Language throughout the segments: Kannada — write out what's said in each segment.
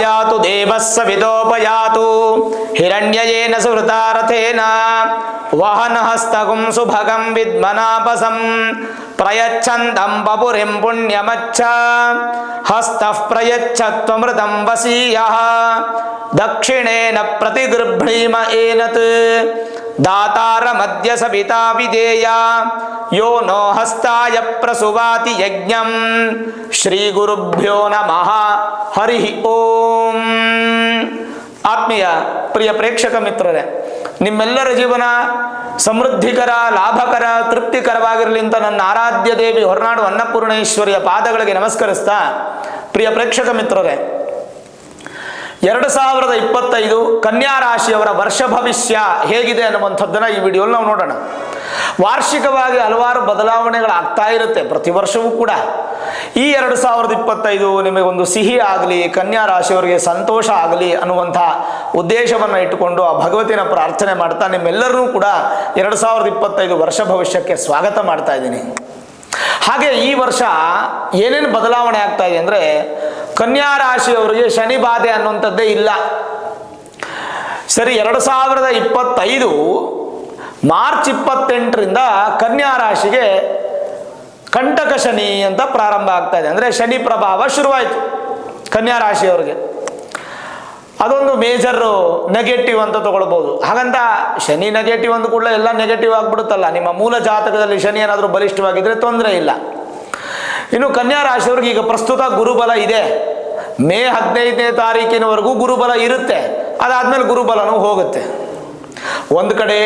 ఆయాతు దేవస్స విదోపయాతు. హిరణ్యయేన సుహృతా రథేన వహనహస్తగుం సుభగం విద్మనాపసం ప్రయచ్చందం బపురిం పుణ్యమచ్చ. హస్త ప్రయచ్చత్వమృతం వసీయ. దక్షిణేన ప్రతిగృభ్రీమ ఏనత్. ದಾತಾರ ಮಧ್ಯ ಸವಿತಾ ವಿಧೇಯ. ಯೋ ನೋ ಹಸ್ತಾಯ ಪ್ರಸುವಾತಿ ಯಜ್ಞಂ. ಶ್ರೀ ಗುರುಭ್ಯೋ ನಮಃ. ಹರಿ ಓಂ. ಆತ್ಮೀಯ ಪ್ರಿಯ ಪ್ರೇಕ್ಷಕ ಮಿತ್ರರೇ, ನಿಮ್ಮೆಲ್ಲರ ಜೀವನ ಸಮೃದ್ಧಿಕರ, ಲಾಭಕರ, ತೃಪ್ತಿಕರವಾಗಿರಲಿ ಅಂತ ನನ್ನ ಆರಾಧ್ಯ ದೇವಿ ಹೊರನಾಡು ಅನ್ನಪೂರ್ಣೇಶ್ವರಿಯ ಪಾದಗಳಿಗೆ ನಮಸ್ಕರಿಸ್ತಾ, ಪ್ರಿಯ ಪ್ರೇಕ್ಷಕ ಮಿತ್ರರೇ ಎರಡು ಸಾವಿರದ ಇಪ್ಪತ್ತೈದು ಕನ್ಯಾ ರಾಶಿಯವರ ವರ್ಷ ಭವಿಷ್ಯ ಹೇಗಿದೆ ಅನ್ನುವಂಥದ್ದನ್ನು ಈ ವಿಡಿಯೋಲಿ ನಾವು ನೋಡೋಣ. ವಾರ್ಷಿಕವಾಗಿ ಹಲವಾರು ಬದಲಾವಣೆಗಳಾಗ್ತಾ ಇರುತ್ತೆ, ಪ್ರತಿ ವರ್ಷವೂ ಕೂಡ. ಈ ಎರಡು ಸಾವಿರದ ಇಪ್ಪತ್ತೈದು ನಿಮಗೊಂದು ಸಿಹಿ ಆಗಲಿ, ಕನ್ಯಾ ರಾಶಿಯವರಿಗೆ ಸಂತೋಷ ಆಗಲಿ ಅನ್ನುವಂಥ ಉದ್ದೇಶವನ್ನು ಇಟ್ಟುಕೊಂಡು ಆ ಭಗವತಿನ ಪ್ರಾರ್ಥನೆ ಮಾಡ್ತಾ ನಿಮ್ಮೆಲ್ಲರೂ ಕೂಡ ಎರಡು ಸಾವಿರದ ಇಪ್ಪತ್ತೈದು ವರ್ಷ ಭವಿಷ್ಯಕ್ಕೆ ಸ್ವಾಗತ ಮಾಡ್ತಾ ಇದ್ದೀನಿ. ಹಾಗೆ ಈ ವರ್ಷ ಏನೇನು ಬದಲಾವಣೆ ಆಗ್ತಾ ಇದೆ ಅಂದರೆ ಕನ್ಯಾ ರಾಶಿಯವರಿಗೆ ಶನಿ ಬಾಧೆ ಅನ್ನುವಂಥದ್ದೇ ಇಲ್ಲ. ಸರಿ, ಎರಡು ಸಾವಿರದ ಇಪ್ಪತ್ತೈದು ಮಾರ್ಚ್ ಇಪ್ಪತ್ತೆಂಟರಿಂದ ಕನ್ಯಾ ರಾಶಿಗೆ ಕಂಟಕ ಶನಿ ಅಂತ ಪ್ರಾರಂಭ ಆಗ್ತಾ ಇದೆ. ಅಂದರೆ ಶನಿ ಪ್ರಭಾವ ಶುರುವಾಯಿತು ಕನ್ಯಾ ರಾಶಿಯವರಿಗೆ. ಅದೊಂದು ಮೇಜರ್ ನೆಗೆಟಿವ್ ಅಂತ ತಗೊಳ್ಬೋದು. ಹಾಗಂತ ಶನಿ ನೆಗೆಟಿವ್ ಅಂದ ಕೂಡಲೇ ಎಲ್ಲ ನೆಗೆಟಿವ್ ಆಗಿಬಿಡುತ್ತಲ್ಲ. ನಿಮ್ಮ ಮೂಲ ಜಾತಕದಲ್ಲಿ ಶನಿ ಏನಾದರೂ ಬಲಿಷ್ಠವಾಗಿದ್ದರೆ ತೊಂದರೆ ಇಲ್ಲ. ಇನ್ನು ಕನ್ಯಾ ರಾಶಿಯವ್ರಿಗೆ ಈಗ ಪ್ರಸ್ತುತ ಗುರುಬಲ ಇದೆ. ಮೇ ಹದಿನೈದನೇ ತಾರೀಕಿನವರೆಗೂ ಗುರುಬಲ ಇರುತ್ತೆ. ಅದಾದಮೇಲೆ ಗುರುಬಲನೂ ಹೋಗುತ್ತೆ. ಒಂದು ಕಡೆ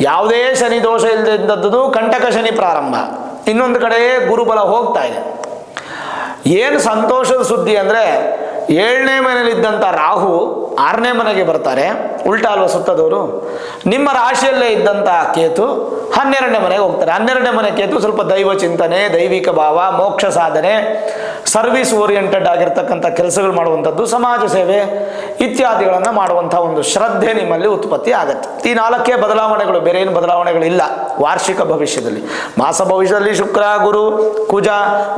ಯಾವುದೇ ಶನಿ ದೋಷ ಇಲ್ಲದಿದ್ದದ್ದು ಕಂಟಕ ಶನಿ ಪ್ರಾರಂಭ. ಇನ್ನೊಂದು ಕಡೆ ಗುರುಬಲ ಹೋಗ್ತಾ ಇದೆ. ಏನು ಸಂತೋಷದ ಸುದ್ದಿ ಅಂದರೆ ಏಳನೇ ಮನೆಯಲ್ಲಿದ್ದಂಥ ರಾಹು ಆರನೇ ಮನೆಗೆ ಬರ್ತಾರೆ. ಉಲ್ಟಾ ಅಲ್ವ ಸುತ್ತದವರು? ನಿಮ್ಮ ರಾಶಿಯಲ್ಲೇ ಇದ್ದಂಥ ಕೇತು ಹನ್ನೆರಡನೇ ಮನೆಗೆ ಹೋಗ್ತಾರೆ. ಹನ್ನೆರಡನೇ ಮನೆ ಕೇತು ಸ್ವಲ್ಪ ದೈವ ಚಿಂತನೆ, ದೈವಿಕ ಭಾವ, ಮೋಕ್ಷ ಸಾಧನೆ. ಸರ್ವಿಸ್ ಓರಿಯೆಂಟೆಡ್ ಆಗಿರ್ತಕ್ಕಂಥ ಕೆಲಸಗಳು ಮಾಡುವಂಥದ್ದು, ಸಮಾಜ ಸೇವೆ ಇತ್ಯಾದಿಗಳನ್ನು ಮಾಡುವಂಥ ಒಂದು ಶ್ರದ್ಧೆ ನಿಮ್ಮಲ್ಲಿ ಉತ್ಪತ್ತಿ ಆಗುತ್ತೆ. ಈ ನಾಲ್ಕೇ ಬದಲಾವಣೆಗಳು, ಬೇರೆ ಏನು ಬದಲಾವಣೆಗಳಿಲ್ಲ. ವಾರ್ಷಿಕ ಭವಿಷ್ಯದಲ್ಲಿ. ಮಾಸ ಭವಿಷ್ಯದಲ್ಲಿ ಶುಕ್ರ, ಗುರು, ಕುಜ,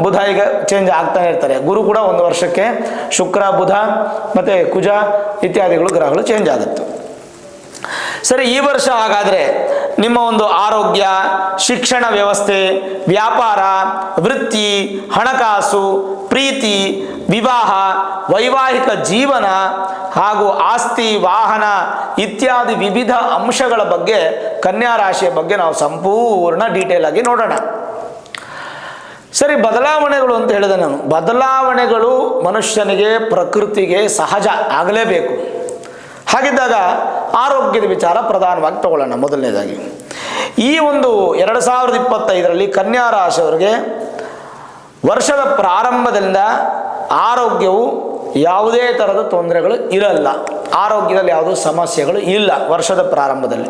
ಬುಧ ಈಗ ಚೇಂಜ್ ಆಗ್ತಾನೆ ಇರ್ತಾರೆ. ಗುರು ಕೂಡ ಒಂದು ವರ್ಷಕ್ಕೆ ಶುಕ್ರ, ಬುಧ ಮತ್ತು ಕುಜ ಇತ್ಯಾದಿಗಳು, ಗ್ರಹಗಳು ಚೇಂಜ್ ಆಗುತ್ತೆ. ಸರಿ, ಈ ವರ್ಷ ಹಾಗಾದರೆ ನಿಮ್ಮ ಒಂದು ಆರೋಗ್ಯ, ಶಿಕ್ಷಣ ವ್ಯವಸ್ಥೆ, ವ್ಯಾಪಾರ, ವೃತ್ತಿ, ಹಣಕಾಸು ಪ್ರೀತಿ, ವಿವಾಹ, ವೈವಾಹಿಕ ಜೀವನ ಹಾಗೂ ಆಸ್ತಿ, ವಾಹನ ಇತ್ಯಾದಿ ವಿವಿಧ ಅಂಶಗಳ ಬಗ್ಗೆ ಕನ್ಯಾ ರಾಶಿಯ ಬಗ್ಗೆ ನಾವು ಸಂಪೂರ್ಣ ಡೀಟೇಲ್ ಆಗಿ ನೋಡೋಣ. ಸರಿ, ಬದಲಾವಣೆಗಳು ಅಂತ ಹೇಳಿದೆ ನಾನು. ಬದಲಾವಣೆಗಳು ಮನುಷ್ಯನಿಗೆ, ಪ್ರಕೃತಿಗೆ ಸಹಜ ಆಗಲೇಬೇಕು. ಹಾಗಿದ್ದಾಗ ಆರೋಗ್ಯದ ವಿಚಾರ ಪ್ರಧಾನವಾಗಿ ತಗೊಳ್ಳೋಣ ಮೊದಲನೇದಾಗಿ. ಈ ಒಂದು ಎರಡು ಸಾವಿರದ ಇಪ್ಪತ್ತೈದರಲ್ಲಿ ಕನ್ಯಾ ರಾಶಿಯವರಿಗೆ ವರ್ಷದ ಪ್ರಾರಂಭದಿಂದ ಆರೋಗ್ಯವು ಯಾವುದೇ ಥರದ ತೊಂದರೆಗಳು ಇರಲ್ಲ. ಆರೋಗ್ಯದಲ್ಲಿ ಯಾವುದೂ ಸಮಸ್ಯೆಗಳು ಇಲ್ಲ ವರ್ಷದ ಪ್ರಾರಂಭದಲ್ಲಿ.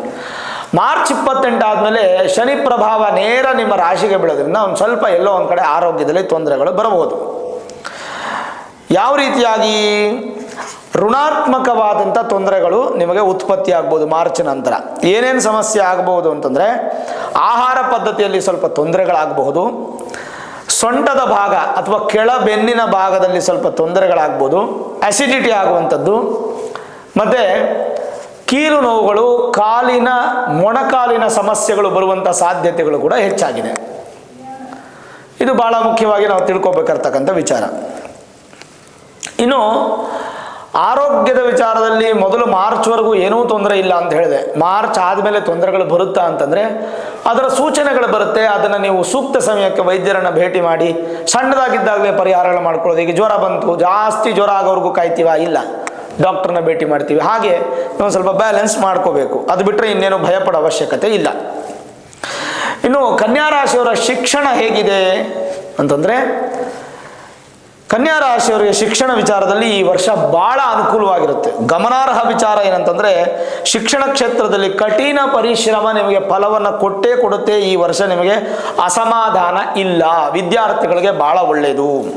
ಮಾರ್ಚ್ ಇಪ್ಪತ್ತೆಂಟು ಆದಮೇಲೆ ಶನಿ ಪ್ರಭಾವ ನೇರ ನಿಮ್ಮ ರಾಶಿಗೆ ಬೀಳೋದ್ರಿಂದ ಒಂದು ಸ್ವಲ್ಪ ಎಲ್ಲೋ ಒಂದು ಕಡೆ ಆರೋಗ್ಯದಲ್ಲಿ ತೊಂದರೆಗಳು ಬರಬಹುದು. ಯಾವ ರೀತಿಯಾಗಿ? ಋಣಾತ್ಮಕವಾದಂಥ ತೊಂದರೆಗಳು ನಿಮಗೆ ಉತ್ಪತ್ತಿ ಆಗ್ಬೋದು ಮಾರ್ಚ್ ನಂತರ. ಏನೇನು ಸಮಸ್ಯೆ ಆಗಬಹುದು ಅಂತಂದರೆ ಆಹಾರ ಪದ್ಧತಿಯಲ್ಲಿ ಸ್ವಲ್ಪ ತೊಂದರೆಗಳಾಗಬಹುದು. ಸೊಂಟದ ಭಾಗ ಅಥವಾ ಕೆಳ ಬೆನ್ನಿನ ಭಾಗದಲ್ಲಿ ಸ್ವಲ್ಪ ತೊಂದರೆಗಳಾಗ್ಬೋದು ಅಸಿಡಿಟಿ ಆಗುವಂಥದ್ದು. ಮತ್ತು ಕೀಲು ನೋವುಗಳು, ಕಾಲಿನ, ಮೊಣಕಾಲಿನ ಸಮಸ್ಯೆಗಳು ಬರುವಂಥ ಸಾಧ್ಯತೆಗಳು ಕೂಡ ಹೆಚ್ಚಾಗಿದೆ. ಇದು ಭಾಳ ಮುಖ್ಯವಾಗಿ ನಾವು ತಿಳ್ಕೊಬೇಕಾರ್ತಕ್ಕಂಥ ವಿಚಾರ. ಇನ್ನು ಆರೋಗ್ಯದ ವಿಚಾರದಲ್ಲಿ ಮೊದಲು ಮಾರ್ಚ್ವರೆಗೂ ಏನೂ ತೊಂದರೆ ಇಲ್ಲ ಅಂತ ಹೇಳಿದೆ. ಮಾರ್ಚ್ ಆದಮೇಲೆ ತೊಂದರೆಗಳು ಬರುತ್ತಾ ಅಂತಂದರೆ ಅದರ ಸೂಚನೆಗಳು ಬರುತ್ತೆ. ಅದನ್ನು ನೀವು ಸೂಕ್ತ ಸಮಯಕ್ಕೆ ವೈದ್ಯರನ್ನು ಭೇಟಿ ಮಾಡಿ, ಸಣ್ಣದಾಗಿದ್ದಾಗಲೇ ಪರಿಹಾರಗಳು ಮಾಡ್ಕೊಳ್ಳೋದು. ಈಗ ಜ್ವರ ಬಂತು, ಜಾಸ್ತಿ ಜ್ವರ ಆಗೋವರೆಗೂ ಕಾಯ್ತೀವ? ಇಲ್ಲ. ಡಾಕ್ಟರ್ನ ಭೇಟಿ ಮಾಡ್ತೀವಿ. ಹಾಗೆ ನಾವು ಸ್ವಲ್ಪ ಬ್ಯಾಲೆನ್ಸ್ ಮಾಡ್ಕೋಬೇಕು. ಅದು ಬಿಟ್ಟರೆ ಇನ್ನೇನು ಭಯಪಡೋ ಅವಶ್ಯಕತೆ ಇಲ್ಲ. ಇನ್ನು ಕನ್ಯಾ ರಾಶಿಯವರ ಶಿಕ್ಷಣ ಹೇಗಿದೆ ಅಂತಂದರೆ ಕನ್ಯಾ ರಾಶಿಯವರಿಗೆ ಶಿಕ್ಷಣ ವಿಚಾರದಲ್ಲಿ ಈ ವರ್ಷ ಬಹಳ ಅನುಕೂಲವಾಗಿರುತ್ತೆ. ಗಮನಾರ್ಹ ವಿಚಾರ ಏನಂತಂದ್ರೆ, ಶಿಕ್ಷಣ ಕ್ಷೇತ್ರದಲ್ಲಿ ಕಠಿಣ ಪರಿಶ್ರಮ ನಿಮಗೆ ಫಲವನ್ನು ಕೊಟ್ಟೇ ಕೊಡುತ್ತೆ. ಈ ವರ್ಷ ನಿಮಗೆ ಅಸಮಾಧಾನ ಇಲ್ಲ. ವಿದ್ಯಾರ್ಥಿಗಳಿಗೆ ಬಹಳ ಒಳ್ಳೆಯದು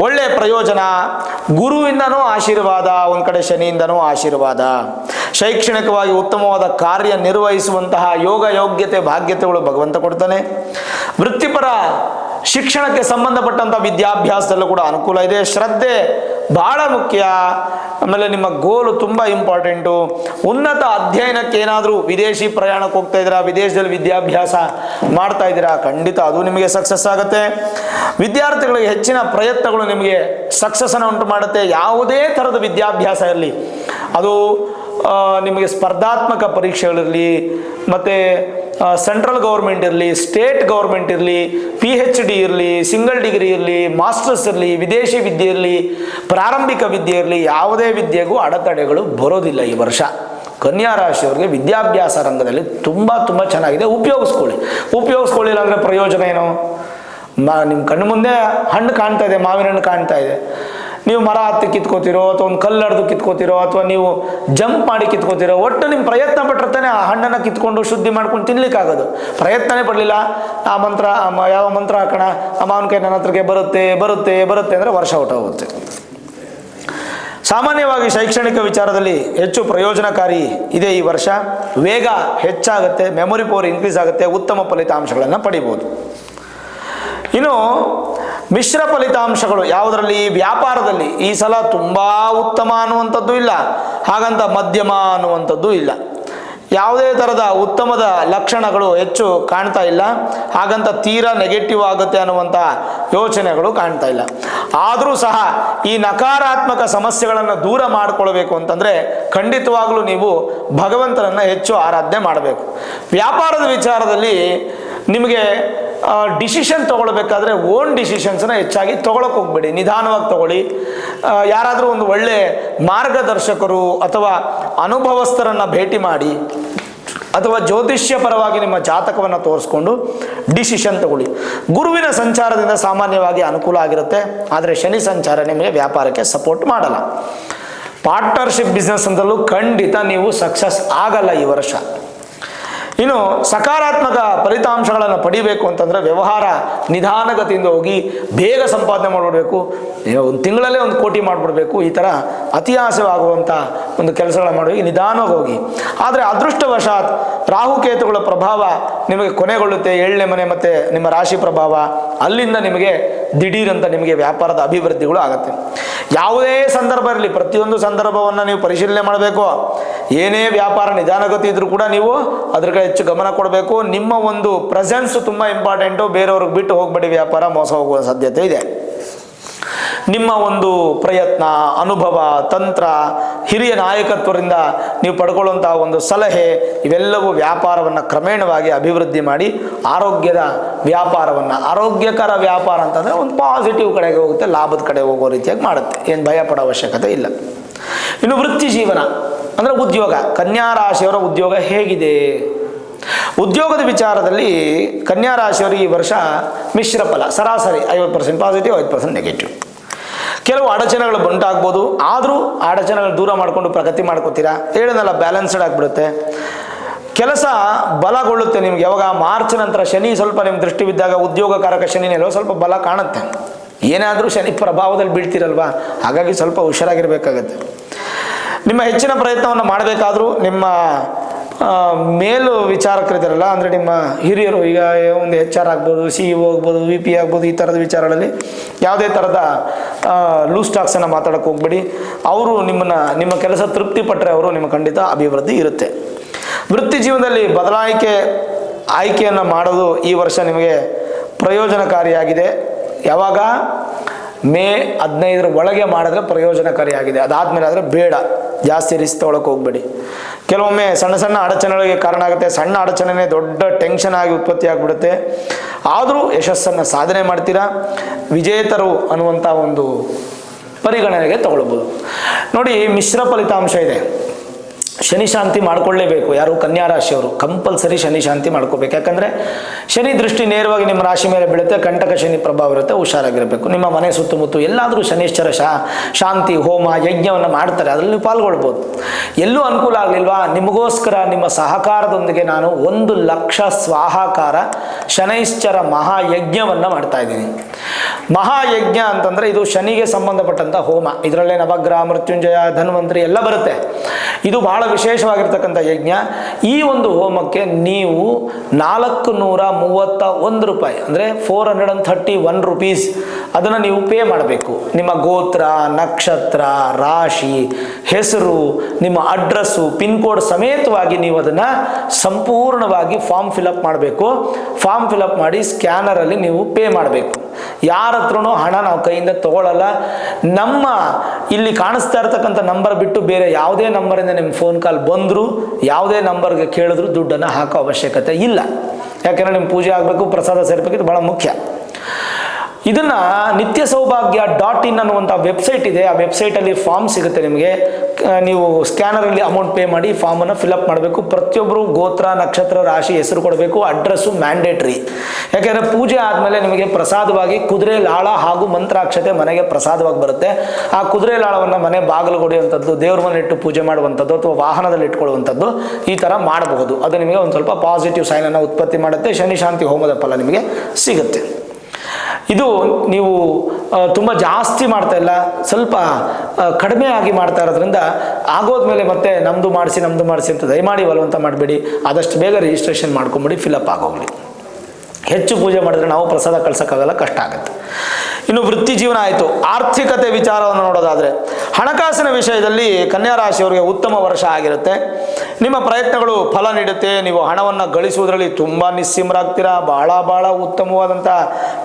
ಒಳ್ಳೆಯ ಪ್ರಯೋಜನ. ಗುರುವಿಂದನೂ ಆಶೀರ್ವಾದ, ಒಂದು ಕಡೆ ಶನಿಯಿಂದನೂ ಆಶೀರ್ವಾದ. ಶೈಕ್ಷಣಿಕವಾಗಿ ಉತ್ತಮವಾದ ಕಾರ್ಯ ನಿರ್ವಹಿಸುವಂತಹ ಯೋಗ ಯೋಗ್ಯತೆ, ಭಾಗ್ಯತೆಗಳು ಭಗವಂತ ಕೊಡ್ತಾನೆ. ವೃತ್ತಿಪರ ಶಿಕ್ಷಣಕ್ಕೆ ಸಂಬಂಧಪಟ್ಟಂಥ ವಿದ್ಯಾಭ್ಯಾಸದಲ್ಲೂ ಕೂಡ ಅನುಕೂಲ ಇದೆ. ಶ್ರದ್ಧೆ ಬಹಳ ಮುಖ್ಯ. ಆಮೇಲೆ ನಿಮ್ಮ ಗೋಲು ತುಂಬ ಇಂಪಾರ್ಟೆಂಟು ಉನ್ನತ ಅಧ್ಯಯನಕ್ಕೆ ಏನಾದರೂ ವಿದೇಶಿ ಪ್ರಯಾಣಕ್ಕೆ ಹೋಗ್ತಾ ಇದ್ದೀರಾ? ವಿದೇಶದಲ್ಲಿ ವಿದ್ಯಾಭ್ಯಾಸ ಮಾಡ್ತಾ ಇದ್ದೀರಾ? ಖಂಡಿತ ಅದು ನಿಮಗೆ ಸಕ್ಸಸ್ ಆಗುತ್ತೆ. ವಿದ್ಯಾರ್ಥಿಗಳಿಗೆ ಹೆಚ್ಚಿನ ಪ್ರಯತ್ನಗಳು ನಿಮಗೆ ಸಕ್ಸಸ್ಸನ್ನು ಉಂಟು ಮಾಡುತ್ತೆ. ಯಾವುದೇ ಥರದ ವಿದ್ಯಾಭ್ಯಾಸ ಇರಲಿ. ಅದು ನಿಮಗೆ ಸ್ಪರ್ಧಾತ್ಮಕ ಪರೀಕ್ಷೆಗಳಿರಲಿ, ಮತ್ತು ಸೆಂಟ್ರಲ್ ಗೌರ್ಮೆಂಟ್ ಇರಲಿ, ಸ್ಟೇಟ್ ಗೌರ್ಮೆಂಟ್ ಇರಲಿ ಪಿ ಹೆಚ್ ಡಿ ಇರಲಿ, ಸಿಂಗಲ್ ಡಿಗ್ರಿ ಇರಲಿ, ಮಾಸ್ಟರ್ಸ್ ಇರಲಿ, ವಿದೇಶಿ ವಿದ್ಯೆ ಇರಲಿ, ಪ್ರಾರಂಭಿಕ ವಿದ್ಯೆ ಇರಲಿ, ಯಾವುದೇ ವಿದ್ಯೆಗೂ ಅಡೆತಡೆಗಳು ಬರೋದಿಲ್ಲ ಈ ವರ್ಷ. ಕನ್ಯಾ ರಾಶಿಯವರಿಗೆ ವಿದ್ಯಾಭ್ಯಾಸ ರಂಗದಲ್ಲಿ ತುಂಬ ತುಂಬ ಚೆನ್ನಾಗಿದೆ. ಉಪಯೋಗಿಸ್ಕೊಳ್ಳಿ. ಉಪಯೋಗಿಸ್ಕೊಳ್ಳಿಲ್ಲ ಅಂದರೆ ಪ್ರಯೋಜನ ಏನು? ಮ ನಿಮ್ಮ ಕಣ್ಣು ಮುಂದೆ ಹಣ್ಣು ಕಾಣ್ತಾ ಇದೆ, ಮಾವಿನ ಹಣ್ಣು ಕಾಣ್ತಾ ಇದೆ. ನೀವು ಮರ ಹತ್ತಿ ಕಿತ್ಕೋತಿರೋ ಅಥವಾ ಒಂದು ಕಲ್ಲು ಹಡ್ದು ಕಿತ್ಕೋತಿರೋ ಅಥವಾ ನೀವು ಜಂಪ್ ಮಾಡಿ ಕಿತ್ಕೋತಿರೋ, ಒಟ್ಟು ನಿಮ್ಮ ಪ್ರಯತ್ನ ಪಟ್ಟಿರ್ತಾನೆ ಆ ಹಣ್ಣನ್ನು ಕಿತ್ಕೊಂಡು ಶುದ್ಧಿ ಮಾಡ್ಕೊಂಡು ತಿನ್ಲಿಕ್ಕಾಗೋದು. ಪ್ರಯತ್ನನೇ ಪಡಲಿಲ್ಲ. ಆ ಮಂತ್ರ ಯಾವ ಮಂತ್ರ ಹಾಕೋಣ? ಆ ಮಾವಿನಕಾಯಿ ನನ್ನ ಹತ್ರಕ್ಕೆ ಬರುತ್ತೆ ಬರುತ್ತೆ ಬರುತ್ತೆ ಅಂದರೆ ವರ್ಷ ಹೊಟ್ಟೋಗುತ್ತೆ ಸಾಮಾನ್ಯವಾಗಿ ಶೈಕ್ಷಣಿಕ ವಿಚಾರದಲ್ಲಿ ಹೆಚ್ಚು ಪ್ರಯೋಜನಕಾರಿ ಇದೆ ಈ ವರ್ಷ. ವೇಗ ಹೆಚ್ಚಾಗುತ್ತೆ ಮೆಮೊರಿ ಪವರ್ ಇನ್ಕ್ರೀಸ್ ಆಗುತ್ತೆ, ಉತ್ತಮ ಫಲಿತಾಂಶಗಳನ್ನು ಪಡಿಬೋದು. ಇನ್ನು ಮಿಶ್ರ ಫಲಿತಾಂಶಗಳು ಯಾವುದರಲ್ಲಿ? ವ್ಯಾಪಾರದಲ್ಲಿ. ಈ ಸಲ ತುಂಬ ಉತ್ತಮ ಅನ್ನುವಂಥದ್ದು ಇಲ್ಲ. ಹಾಗಂತ ಮಧ್ಯಮ ಅನ್ನುವಂಥದ್ದು ಇಲ್ಲ. ಯಾವುದೇ ಥರದ ಉತ್ತಮದ ಲಕ್ಷಣಗಳು ಹೆಚ್ಚು ಕಾಣ್ತಾ ಇಲ್ಲ. ಹಾಗಂತ ತೀರಾ ನೆಗೆಟಿವ್ ಆಗುತ್ತೆ ಅನ್ನುವಂಥ ಯೋಚನೆಗಳು ಕಾಣ್ತಾ ಇಲ್ಲ. ಆದರೂ ಸಹ ಈ ನಕಾರಾತ್ಮಕ ಸಮಸ್ಯೆಗಳನ್ನು ದೂರ ಮಾಡಿಕೊಳ್ಬೇಕು ಅಂತಂದರೆ ಖಂಡಿತವಾಗಲೂ ನೀವು ಭಗವಂತನನ್ನು ಹೆಚ್ಚು ಆರಾಧನೆ ಮಾಡಬೇಕು. ವ್ಯಾಪಾರದ ವಿಚಾರದಲ್ಲಿ ನಿಮಗೆ ಡಿಸಿಷನ್ ತೊಗೊಳ್ಬೇಕಾದ್ರೆ ಓನ್ ಡಿಸಿಷನ್ಸನ್ನ ಹೆಚ್ಚಾಗಿ ತೊಗೊಳಕ್ಕೆ ಹೋಗ್ಬೇಡಿ. ನಿಧಾನವಾಗಿ ತಗೊಳ್ಳಿ. ಯಾರಾದರೂ ಒಂದು ಒಳ್ಳೆ ಮಾರ್ಗದರ್ಶಕರು ಅಥವಾ ಅನುಭವಸ್ಥರನ್ನು ಭೇಟಿ ಮಾಡಿ ಅಥವಾ ಜ್ಯೋತಿಷ್ಯ ಪರವಾಗಿ ನಿಮ್ಮ ಜಾತಕವನ್ನು ತೋರಿಸ್ಕೊಂಡು ಡಿಸಿಷನ್ ತಗೊಳ್ಳಿ. ಗುರುವಿನ ಸಂಚಾರದಿಂದ ಸಾಮಾನ್ಯವಾಗಿ ಅನುಕೂಲ ಆಗಿರುತ್ತೆ. ಆದರೆ ಶನಿ ಸಂಚಾರ ನಿಮಗೆ ವ್ಯಾಪಾರಕ್ಕೆ ಸಪೋರ್ಟ್ ಮಾಡಲ್ಲ. ಪಾರ್ಟ್ನರ್ಶಿಪ್ ಬಿಸ್ನೆಸ್ ಅಂತಲೂ ಖಂಡಿತ ನೀವು ಸಕ್ಸಸ್ ಆಗಲ್ಲ ಈ ವರ್ಷ. ಇನ್ನು ಸಕಾರಾತ್ಮಕ ಫಲಿತಾಂಶಗಳನ್ನು ಪಡಿಬೇಕು ಅಂತಂದರೆ ವ್ಯವಹಾರ ನಿಧಾನಗತಿಯಿಂದ ಹೋಗಿ ಬೇಗ ಸಂಪಾದನೆ ಮಾಡಿಬಿಡ್ಬೇಕು. ಒಂದು ತಿಂಗಳಲ್ಲೇ ಒಂದು ಕೋಟಿ ಮಾಡಿಬಿಡ್ಬೇಕು. ಈ ಥರ ಅತಿಯಾಸವಾಗುವಂಥ ಒಂದು ಕೆಲಸಗಳನ್ನ ಮಾಡಿ ನಿಧಾನವಾಗಿ ಹೋಗಿ. ಆದರೆ ಅದೃಷ್ಟವಶಾತ್ ರಾಹುಕೇತುಗಳ ಪ್ರಭಾವ ನಿಮಗೆ ಕೊನೆಗೊಳ್ಳುತ್ತೆ. ಏಳನೇ ಮನೆ ಮತ್ತು ನಿಮ್ಮ ರಾಶಿ ಪ್ರಭಾವ. ಅಲ್ಲಿಂದ ನಿಮಗೆ ದಿಢೀರಂತ ನಿಮಗೆ ವ್ಯಾಪಾರದ ಅಭಿವೃದ್ಧಿಗಳು ಆಗುತ್ತೆ. ಯಾವುದೇ ಸಂದರ್ಭ ಇರಲಿ, ಪ್ರತಿಯೊಂದು ಸಂದರ್ಭವನ್ನು ನೀವು ಪರಿಶೀಲನೆ ಮಾಡಬೇಕು. ಏನೇ ವ್ಯಾಪಾರ ನಿಧಾನಗತಿ ಇದ್ರೂ ಕೂಡ ನೀವು ಅದ್ರ ಕಡೆ ಹೆಚ್ಚು ಗಮನ ಕೊಡಬೇಕು. ನಿಮ್ಮ ಒಂದು ಪ್ರೆಸೆನ್ಸ್ ತುಂಬ ಇಂಪಾರ್ಟೆಂಟು ಬೇರೆಯವ್ರಿಗೆ ಬಿಟ್ಟು ಹೋಗ್ಬೇಡಿ ವ್ಯಾಪಾರ, ಮೋಸ ಹೋಗುವ ಸಾಧ್ಯತೆ ಇದೆ. ನಿಮ್ಮ ಒಂದು ಪ್ರಯತ್ನ, ಅನುಭವ, ತಂತ್ರ, ಹಿರಿಯ ನಾಯಕತ್ವದಿಂದ ನೀವು ಪಡ್ಕೊಳ್ಳುವಂತಹ ಒಂದು ಸಲಹೆ, ಇವೆಲ್ಲವೂ ವ್ಯಾಪಾರವನ್ನು ಕ್ರಮೇಣವಾಗಿ ಅಭಿವೃದ್ಧಿ ಮಾಡಿ, ಆರೋಗ್ಯದ ವ್ಯಾಪಾರವನ್ನು, ಆರೋಗ್ಯಕರ ವ್ಯಾಪಾರ ಅಂತಂದರೆ ಒಂದು ಪಾಸಿಟಿವ್ ಕಡೆಗೆ ಹೋಗುತ್ತೆ, ಲಾಭದ ಕಡೆ ಹೋಗೋ ರೀತಿಯಾಗಿ ಮಾಡುತ್ತೆ. ಏನು ಭಯ ಪಡೋ ಅವಶ್ಯಕತೆ ಇಲ್ಲ. ಇನ್ನು ವೃತ್ತಿ ಜೀವನ ಅಂದರೆ ಉದ್ಯೋಗ. ಕನ್ಯಾ ರಾಶಿಯವರ ಉದ್ಯೋಗ ಹೇಗಿದೆ? ಉದ್ಯೋಗದ ವಿಚಾರದಲ್ಲಿ ಕನ್ಯಾ ರಾಶಿಯವರು ಈ ವರ್ಷ ಮಿಶ್ರ ಫಲ, ಸರಾಸರಿ ಐವತ್ತು ಪರ್ಸೆಂಟ್ ಪಾಸಿಟಿವ್ ಐವತ್ತು ಪರ್ಸೆಂಟ್ ನೆಗೆಟಿವ್ ಕೆಲವು ಅಡಚಣೆಗಳು ಬಂಟಾಗ್ಬೋದು ಆದರೂ ಅಡಚಣೆಗಳು ದೂರ ಮಾಡಿಕೊಂಡು ಪ್ರಗತಿ ಮಾಡ್ಕೋತೀರಾ? ಹೇಳಿದ್ನಲ್ಲ ಬ್ಯಾಲೆನ್ಸ್ಡ್ ಆಗಿಬಿಡುತ್ತೆ. ಕೆಲಸ ಬಲಗೊಳ್ಳುತ್ತೆ ನಿಮ್ಗೆ. ಯಾವಾಗ ಮಾರ್ಚ್ ನಂತರ ಶನಿ ಸ್ವಲ್ಪ ನಿಮ್ಮ ದೃಷ್ಟಿ ಬಿದ್ದಾಗ ಉದ್ಯೋಗಕಾರಕ ಶನಿನೆಲ್ಲೋ ಸ್ವಲ್ಪ ಬಲ ಕಾಣುತ್ತೆ. ಏನಾದರೂ ಶನಿ ಪ್ರಭಾವದಲ್ಲಿ ಬೀಳ್ತಿರಲ್ವಾ? ಹಾಗಾಗಿ ಸ್ವಲ್ಪ ಹುಷಾರಾಗಿರಬೇಕಾಗತ್ತೆ. ನಿಮ್ಮ ಹೆಚ್ಚಿನ ಪ್ರಯತ್ನವನ್ನು ಮಾಡಬೇಕಾದ್ರೂ ನಿಮ್ಮ ಮೇಲು ವಿಚಾರಕರಿದ್ದಾರಲ್ಲ ಅಂದರೆ ನಿಮ್ಮ ಹಿರಿಯರು, ಈಗ ಒಂದು ಎಚ್ ಆರ್ ಆಗ್ಬೋದು, ಸಿ ಇ ಆಗ್ಬೋದು, ವಿ ಪಿ ಆಗ್ಬೋದು, ಈ ಥರದ ವಿಚಾರಗಳಲ್ಲಿ ಯಾವುದೇ ಥರದ ಲೂಸ್ ಟಾಕ್ಸನ್ನು ಮಾತಾಡೋಕ್ಕೆ ಹೋಗ್ಬೇಡಿ. ಅವರು ನಿಮ್ಮನ್ನು, ನಿಮ್ಮ ಕೆಲಸ ತೃಪ್ತಿ ಪಟ್ಟರೆ ಅವರು ನಿಮ್ಮ ಖಂಡಿತ ಅಭಿವೃದ್ಧಿ ಇರುತ್ತೆ. ವೃತ್ತಿ ಜೀವನದಲ್ಲಿ ಬದಲಾಯಿಕೆ ಆಯ್ಕೆಯನ್ನು ಮಾಡೋದು ಈ ವರ್ಷ ನಿಮಗೆ ಪ್ರಯೋಜನಕಾರಿಯಾಗಿದೆ. ಯಾವಾಗ? ಮೇ ಹದಿನೈದರ ಒಳಗೆ ಮಾಡಿದ್ರೆ ಪ್ರಯೋಜನಕಾರಿಯಾಗಿದೆ. ಅದಾದಮೇಲೆ ಆದರೆ ಬೇಡ. ಜಾಸ್ತಿ ರಿಸ್ಕ್ ತೊಗೊಳಕ್ಕೆ ಹೋಗ್ಬೇಡಿ. ಕೆಲವೊಮ್ಮೆ ಸಣ್ಣ ಸಣ್ಣ ಅಡಚಣೆಗಳಿಗೆ ಕಾರಣ ಆಗುತ್ತೆ. ಸಣ್ಣ ಅಡಚಣೆನೇ ದೊಡ್ಡ ಟೆನ್ಷನ್ ಆಗಿ ಉತ್ಪತ್ತಿ ಆಗಿಬಿಡುತ್ತೆ. ಆದರೂ ಯಶಸ್ಸನ್ನು ಸಾಧನೆ ಮಾಡ್ತೀರಾ? ವಿಜೇತರು ಅನ್ನುವಂಥ ಒಂದು ಪರಿಗಣನೆಗೆ ತಗೊಳ್ಬೋದು. ನೋಡಿ, ಮಿಶ್ರ ಫಲಿತಾಂಶ ಇದೆ. ಶನಿ ಶಾಂತಿ ಮಾಡ್ಕೊಳ್ಳೇಬೇಕು. ಯಾರು? ಕನ್ಯಾ ರಾಶಿಯವರು. ಕಂಪಲ್ಸರಿ ಶನಿ ಶಾಂತಿ ಮಾಡ್ಕೋಬೇಕು. ಯಾಕಂದರೆ ಶನಿ ದೃಷ್ಟಿ ನೇರವಾಗಿ ನಿಮ್ಮ ರಾಶಿ ಮೇಲೆ ಬೀಳುತ್ತೆ. ಕಂಟಕ ಶನಿ ಪ್ರಭಾವ ಇರುತ್ತೆ. ಹುಷಾರಾಗಿರಬೇಕು. ನಿಮ್ಮ ಮನೆ ಸುತ್ತಮುತ್ತ ಎಲ್ಲಾದರೂ ಶನಿಶ್ಚರ ಶಾ, ಶಾಂತಿ, ಹೋಮ, ಯಜ್ಞವನ್ನು ಮಾಡ್ತಾರೆ. ಅದರಲ್ಲಿ ನೀವು ಪಾಲ್ಗೊಳ್ಬೋದು. ಎಲ್ಲೂ ಅನುಕೂಲ ಆಗಲಿಲ್ವಾ? ನಿಮಗೋಸ್ಕರ ನಿಮ್ಮ ಸಹಕಾರದೊಂದಿಗೆ ನಾನು ಒಂದು ಲಕ್ಷ ಸ್ವಾಹಾಕಾರ, ಶನೈಶ್ಚರ ಮಹಾಯಜ್ಞವನ್ನು ಮಾಡ್ತಾ ಇದ್ದೀನಿ. ಮಹಾಯಜ್ಞ ಅಂತಂದರೆ ಇದು ಶನಿಗೆ ಸಂಬಂಧಪಟ್ಟಂಥ ಹೋಮ. ಇದರಲ್ಲೇ ನವಗ್ರಹ, ಮೃತ್ಯುಂಜಯ, ಧನ್ವಂತರಿ ಎಲ್ಲ ಬರುತ್ತೆ. ಇದು ಬಹಳ ವಿಶೇಷವಾಗಿರ್ತಕ್ಕಂಥ ಯಜ್ಞ. ಈ ಒಂದು ಹೋಮಕ್ಕೆ ನೀವು ನಾಲ್ಕು ನೂರ ಮೂವತ್ತ ಒಂದು ರೂಪಾಯಿ, ಅಂದರೆ four hundred and thirty one rupees ಅದನ್ನು ನೀವು ಪೇ ಮಾಡಬೇಕು. ನಿಮ್ಮ ಗೋತ್ರ, ನಕ್ಷತ್ರ, ರಾಶಿ, ಹೆಸರು, ನಿಮ್ಮ ಅಡ್ರೆಸ್ಸು ಪಿನ್ ಕೋಡ್ ಸಮೇತವಾಗಿ ನೀವು ಅದನ್ನು ಸಂಪೂರ್ಣವಾಗಿ ಫಾರ್ಮ್ ಫಿಲಪ್ ಮಾಡಬೇಕು. ಫಾರ್ಮ್ ಫಿಲಪ್ ಮಾಡಿ ಸ್ಕ್ಯಾನರಲ್ಲಿ ನೀವು ಪೇ ಮಾಡಬೇಕು. ಯಾರ ಹತ್ರನೂ ಹಣ ನಾವು ಕೈಯಿಂದ ತಗೊಳ್ಳಲ್ಲ ನಮ್ಮ ಇಲ್ಲಿ ಕಾಣಿಸ್ತಾ ಇರ್ತಕ್ಕಂಥ ನಂಬರ್ ಬಿಟ್ಟು ಬೇರೆ ಯಾವುದೇ ನಂಬರಿಂದ ನಿಮ್ಮ ಫೋನ್ ಕಾಲ್ ಬಂದರೂ, ಯಾವುದೇ ನಂಬರ್ಗೆ ಕೇಳಿದ್ರು ದುಡ್ಡನ್ನು ಹಾಕೋ ಅವಶ್ಯಕತೆ ಇಲ್ಲ. ಯಾಕೆಂದರೆ ನಿಮ್ಮ ಪೂಜೆ ಆಗಬೇಕು, ಪ್ರಸಾದ ಸೇರಬೇಕು, ಇದು ಭಾಳ ಮುಖ್ಯ. ಇದನ್ನ ನಿತ್ಯ ಸೌಭಾಗ್ಯ ಡಾಟ್ ಇನ್ ಅನ್ನುವಂಥ ವೆಬ್ಸೈಟ್ ಇದೆ. ಆ ವೆಬ್ಸೈಟಲ್ಲಿ ಫಾರ್ಮ್ ಸಿಗುತ್ತೆ ನಿಮಗೆ. ನೀವು ಸ್ಕ್ಯಾನರಲ್ಲಿ ಅಮೌಂಟ್ ಪೇ ಮಾಡಿ ಫಾರ್ಮನ್ನು ಫಿಲಪ್ ಮಾಡಬೇಕು. ಪ್ರತಿಯೊಬ್ಬರು ಗೋತ್ರ, ನಕ್ಷತ್ರ, ರಾಶಿ ಹೆಸರು ಕೊಡಬೇಕು. ಅಡ್ರೆಸ್ಸು ಮ್ಯಾಂಡೇಟ್ರಿ ಯಾಕೆಂದರೆ ಪೂಜೆ ಆದಮೇಲೆ ನಿಮಗೆ ಪ್ರಸಾದವಾಗಿ ಕುದುರೆ, ಲಾಳ ಹಾಗೂ ಮಂತ್ರಾಕ್ಷತೆ ಮನೆಗೆ ಪ್ರಸಾದವಾಗಿ ಬರುತ್ತೆ. ಆ ಕುದುರೆ, ಲಾಳವನ್ನು ಮನೆ ಬಾಗಿಲು ಹೊಡೆಯುವಂಥದ್ದು ದೇವ್ರ ಮನೆ ಇಟ್ಟು ಪೂಜೆ ಮಾಡುವಂಥದ್ದು ಅಥವಾ ವಾಹನದಲ್ಲಿ ಇಟ್ಕೊಳ್ಳುವಂಥದ್ದು ಈ ಥರ ಮಾಡಬಹುದು. ಅದು ನಿಮಗೆ ಒಂದು ಸ್ವಲ್ಪ ಪಾಸಿಟಿವ್ ಸೈನನ್ನು ಉತ್ಪತ್ತಿ ಮಾಡುತ್ತೆ. ಶನಿ, ಶಾಂತಿ, ಹೋಮದ ಫಲ ನಿಮಗೆ ಸಿಗುತ್ತೆ. ಇದು ನೀವು ತುಂಬ ಜಾಸ್ತಿ ಮಾಡ್ತಾ ಇಲ್ಲ, ಸ್ವಲ್ಪ ಕಡಿಮೆ ಆಗಿ ಮಾಡ್ತಾ ಇರೋದ್ರಿಂದ ಆಗೋದ್ಮೇಲೆ ಮತ್ತೆ ನಮ್ಮದು ಮಾಡಿಸಿ ನಮ್ಮದು ಮಾಡಿಸಿ ಅಂತ ದಯಮಾಡಿ ಬಲವಂತ ಮಾಡಬೇಡಿ. ಆದಷ್ಟು ಬೇಗ ರಿಜಿಸ್ಟ್ರೇಷನ್ ಮಾಡ್ಕೊಂಬಿಡಿ ಫಿಲಪ್ ಆಗೋಗ್ಲಿ. ಹೆಚ್ಚು ಪೂಜೆ ಮಾಡಿದ್ರೆ ನಾವು ಪ್ರಸಾದ ಕಳ್ಸೋಕ್ಕಾಗಲ್ಲ, ಕಷ್ಟ ಆಗುತ್ತೆ. ಇನ್ನು ವೃತ್ತಿ ಜೀವನ ಆಯಿತು. ಆರ್ಥಿಕತೆ ವಿಚಾರವನ್ನು ನೋಡೋದಾದರೆ, ಹಣಕಾಸಿನ ವಿಷಯದಲ್ಲಿ ಕನ್ಯಾ ರಾಶಿಯವರಿಗೆ ಉತ್ತಮ ವರ್ಷ ಆಗಿರುತ್ತೆ. ನಿಮ್ಮ ಪ್ರಯತ್ನಗಳು ಫಲ ನೀಡುತ್ತೆ. ನೀವು ಹಣವನ್ನು ಗಳಿಸುವುದರಲ್ಲಿ ತುಂಬ ನಿಸ್ಸಿಮರಾಗ್ತೀರಾ? ಭಾಳ ಭಾಳ ಉತ್ತಮವಾದಂಥ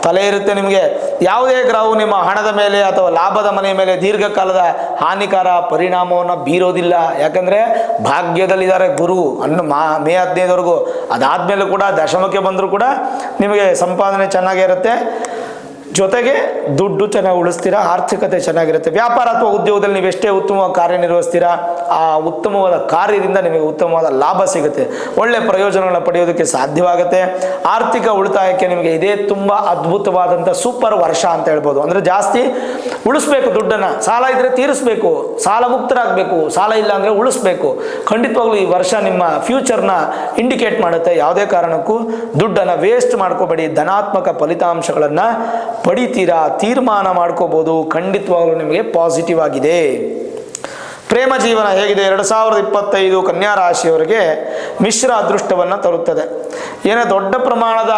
ತಲೆ ಇರುತ್ತೆ ನಿಮಗೆ. ಯಾವುದೇ ಗ್ರಹವು ನಿಮ್ಮ ಹಣದ ಮೇಲೆ ಅಥವಾ ಲಾಭದ ಮನೆಯ ಮೇಲೆ ದೀರ್ಘಕಾಲದ ಹಾನಿಕಾರ ಪರಿಣಾಮವನ್ನು ಬೀರೋದಿಲ್ಲ. ಯಾಕಂದರೆ ಭಾಗ್ಯದಲ್ಲಿದ್ದಾರೆ ಗುರು. ಅನ್ನು ಮಾ, ಮೇ ಹದಿನೈದವರೆಗೂ ಅದಾದಮೇಲೆ ಕೂಡ ದಶಮಕ್ಕೆ ಬಂದರೂ ಕೂಡ ನಿಮಗೆ ಸಂಪಾದನೆ ಚೆನ್ನಾಗೇ ಇರುತ್ತೆ ಜೊತೆಗೆ ದುಡ್ಡು ಚೆನ್ನಾಗಿ ಉಳಿಸ್ತೀರಾ, ಆರ್ಥಿಕತೆ ಚೆನ್ನಾಗಿರುತ್ತೆ. ವ್ಯಾಪಾರ ಅಥವಾ ಉದ್ಯೋಗದಲ್ಲಿ ನೀವು ಎಷ್ಟೇ ಉತ್ತಮವಾಗಿ ಕಾರ್ಯನಿರ್ವಹಿಸ್ತೀರಾ, ಆ ಉತ್ತಮವಾದ ಕಾರ್ಯದಿಂದ ನಿಮಗೆ ಉತ್ತಮವಾದ ಲಾಭ ಸಿಗುತ್ತೆ. ಒಳ್ಳೆ ಪ್ರಯೋಜನಗಳನ್ನ ಪಡೆಯೋದಕ್ಕೆ ಸಾಧ್ಯವಾಗುತ್ತೆ. ಆರ್ಥಿಕ ಉಳಿತಾಯಕ್ಕೆ ನಿಮಗೆ ಇದೇ ತುಂಬ ಅದ್ಭುತವಾದಂಥ ಸೂಪರ್ ವರ್ಷ ಅಂತ ಹೇಳ್ಬೋದು. ಅಂದರೆ ಜಾಸ್ತಿ ಉಳಿಸ್ಬೇಕು ದುಡ್ಡನ್ನು. ಸಾಲ ಇದ್ದರೆ ತೀರಿಸ್ಬೇಕು. ಸಾಲ ಮುಕ್ತರಾಗಬೇಕು. ಸಾಲ ಇಲ್ಲ ಅಂದರೆ ಉಳಿಸ್ಬೇಕು. ಖಂಡಿತವಾಗ್ಲೂ ಈ ವರ್ಷ ನಿಮ್ಮ ಫ್ಯೂಚರ್ನ ಇಂಡಿಕೇಟ್ ಮಾಡುತ್ತೆ. ಯಾವುದೇ ಕಾರಣಕ್ಕೂ ದುಡ್ಡನ್ನು ವೇಸ್ಟ್ ಮಾಡ್ಕೋಬೇಡಿ. ಧನಾತ್ಮಕ ಫಲಿತಾಂಶಗಳನ್ನು ಪಡಿತೀರಾ? ತೀರ್ಮಾನ ಮಾಡ್ಕೋಬೋದು. ಖಂಡಿತವಾಗಲೂ ನಿಮಗೆ ಪಾಸಿಟಿವ್ ಆಗಿದೆ. ಪ್ರೇಮ ಜೀವನ ಹೇಗಿದೆ? ಎರಡು ಸಾವಿರದ ಇಪ್ಪತ್ತೈದು ಕನ್ಯಾ ರಾಶಿಯವರಿಗೆ ಮಿಶ್ರ ಅದೃಷ್ಟವನ್ನು ತರುತ್ತದೆ. ಏನೇ ದೊಡ್ಡ ಪ್ರಮಾಣದ